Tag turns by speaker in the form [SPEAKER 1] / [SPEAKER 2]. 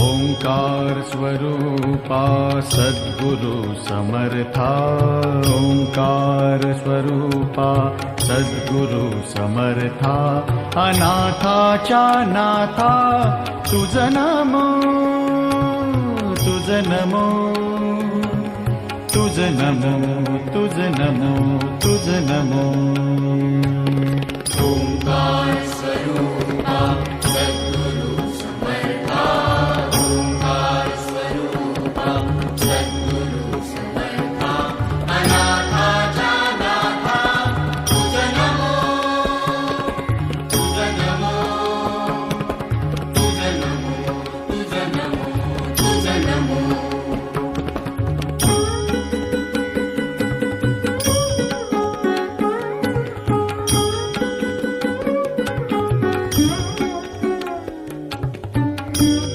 [SPEAKER 1] ओङ्कार स्वरूपा सद्गुरु समर्था। ओङ्कार स्वरूपा सद्गुरु समर्था। अनाथा च नाथा तुझ नमो तुझ नमो तुझ नमो तुझ नमो thank you.